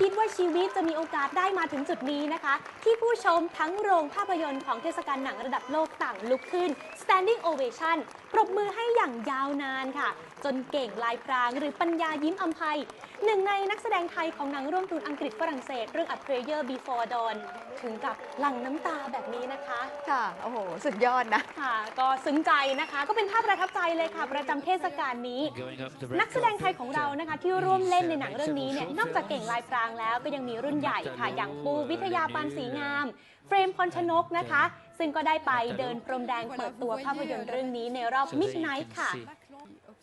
คิดว่าชีวิตจะมีโอกาสได้มาถึงจุดนี้นะคะ ที่ผู้ชมทั้งโรงภาพยนตร์ของเทศกาลหนังระดับโลกต่างลุกขึ้น standing ovation ปรบมือให้อย่างยาวนานค่ะ จนเก่งลายพรางหรือปัญญายิ้มอำไพหนึ่งในนักแสดงไทยของหนังร่วมทุนอังกฤษฝรั่งเศส เรื่อง A Prayer Before Dawn ถึงกับหลั่งน้ำตาแบบนี้นะคะ ค่ะ โอ้โห สุดยอดนะ ค่ะ ก็ซึ้งใจนะคะ ก็เป็นภาพประทับใจเลยค่ะ ประจำเทศกาลนี้ นักแสดงไทยของเรานะคะที่ร่วมเล่นในหนังเรื่องนี้เนี่ยนอกจากเก่งลายพรางแล้วก็ยังมีรุ่นใหญ่ค่ะ อย่างปูวิทยาปานศรีงามเฟรมพรชนกนะคะ ซึ่งก็ได้ไปเดินพรมแดงเปิดตัวภาพยนตร์เรื่องนี้ในรอบ Midnight ค่ะ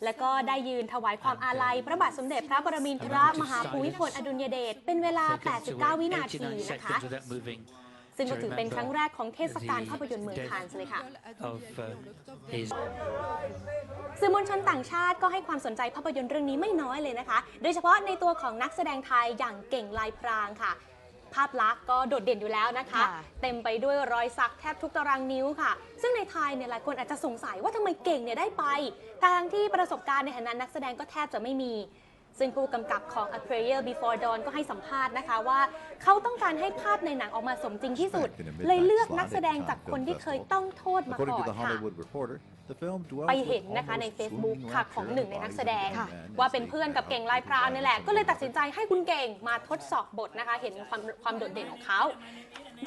แล้วก็ได้ยืนถวายความอาลัย พระบาทสมเด็จพระปรมินทรมหาภูมิพลอดุลยเดชเป็นเวลา 89 วินาทีนะคะ ซึ่งก็ถือเป็นครั้งแรกของเทศกาลภาพยนตร์เมืองคานส์เลยค่ะสื่อมวลชนต่างชาติก็ให้ความสนใจภาพยนตร์เรื่องนี้ไม่น้อยเลยนะคะ โดยเฉพาะในตัวของนักแสดงไทยอย่างเก่งลายพรางค่ะ ภาพลักษณ์ก็โดดเด่นอยู่แล้วนะคะ ค่ะ เต็มไปด้วยรอยสักแทบทุกตารางนิ้วค่ะ ซึ่งในไทยเนี่ยหลายคนอาจจะสงสัยว่าทำไมเก่งเนี่ยได้ไปทางที่ประสบการณ์ในฐานะนักแสดงก็แทบจะไม่มี ซึ่งผู้กำกับของ A Prayer Before Dawn ก็ให้สัมภาษณ์นะคะว่า เขาต้องการให้ภาพในหนังออกมาสมจริงที่สุด เลยเลือกนักแสดงจากคนที่เคยต้องโทษมา According ก่อ to น the ค่ะ Hollywood Reporter, the film dwells ไป with เห็นนะคะใน almost Facebook swooning ค่ะ like ของ Cherry หนึ่งในนักแสดง body of a man ว่า as เป็น they เพื่อนกับ pack เก่ง up ลายพราง the นี่แหละ ก็เลยตัดสินใจให้คุณเก่งมาทดสอบบทนะคะ เห็นความความโดดเด่นของเขา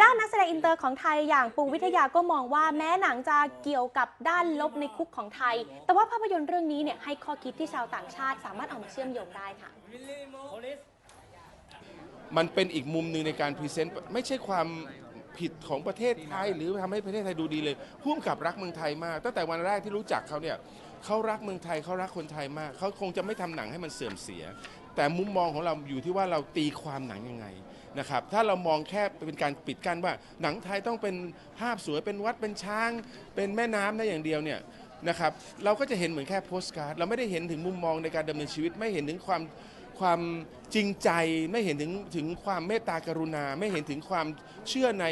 ด้านนักแสดงอินเตอร์ของไทยอย่างปูวิทยาก็มองว่าแม้หนังจะเกี่ยวกับด้านลบในคุกของไทย แต่ว่าภาพยนตร์เรื่องนี้เนี่ยให้ข้อคิดที่ชาวต่างชาติสามารถเอามาเชื่อมโยงได้ค่ะ มันเป็นอีกมุมหนึ่งในการพรีเซนต์ไม่ใช่ความผิดของประเทศไทยหรือทำให้ประเทศไทยดูดีเลยพุ่มกับรักเมืองไทยมากตั้งแต่วันแรกที่รู้จักเขาเนี่ยเขารักเมืองไทยเขารักคนไทยมากเขาคงจะไม่ทำหนังให้มันเสื่อมเสีย แต่มุมมองของเราอยู่ที่ว่าเราตีความหนังยังไงนะครับถ้าเรามองแค่เป็นการปิดกั้นว่า หนังไทยต้องเป็นภาพสวยเป็นวัดเป็นช้าง เป็นแม่น้ำนะอย่างเดียวเนี่ย นะครับเราก็จะเห็นเหมือนแค่โพสการ์ดเราไม่ได้เห็นถึงมุมมองในการดำเนินชีวิต ไม่เห็นถึงความความจริงใจไม่เห็นถึงถึงความเมตตากรุณา ไม่เห็นถึงความเชื่อใน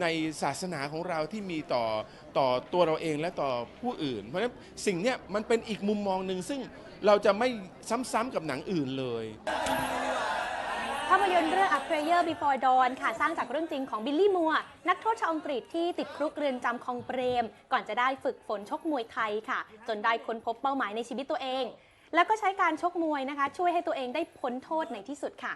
ในศาสนาของเราที่มีต่อต่อตัวเราเองและต่อผู้อื่น เพราะฉะนั้นสิ่งเนี้ยมันเป็นอีกมุมมองหนึ่งซึ่งเราจะไม่ซ้ำๆกับหนังอื่นเลย ภาพยนตร์เรื่อง A Prayer Before Dawn ค่ะ สร้างจากเรื่องจริงของบิลลี่มัว นักโทษชาวอังกฤษที่ติดคุกเรือนจำคองเปรม ก่อนจะได้ฝึกฝนชกมวยไทยค่ะ จนได้ค้นพบเป้าหมายในชีวิตตัวเอง แล้วก็ใช้การชกมวยนะคะ ช่วยให้ตัวเองได้พ้นโทษในที่สุดค่ะ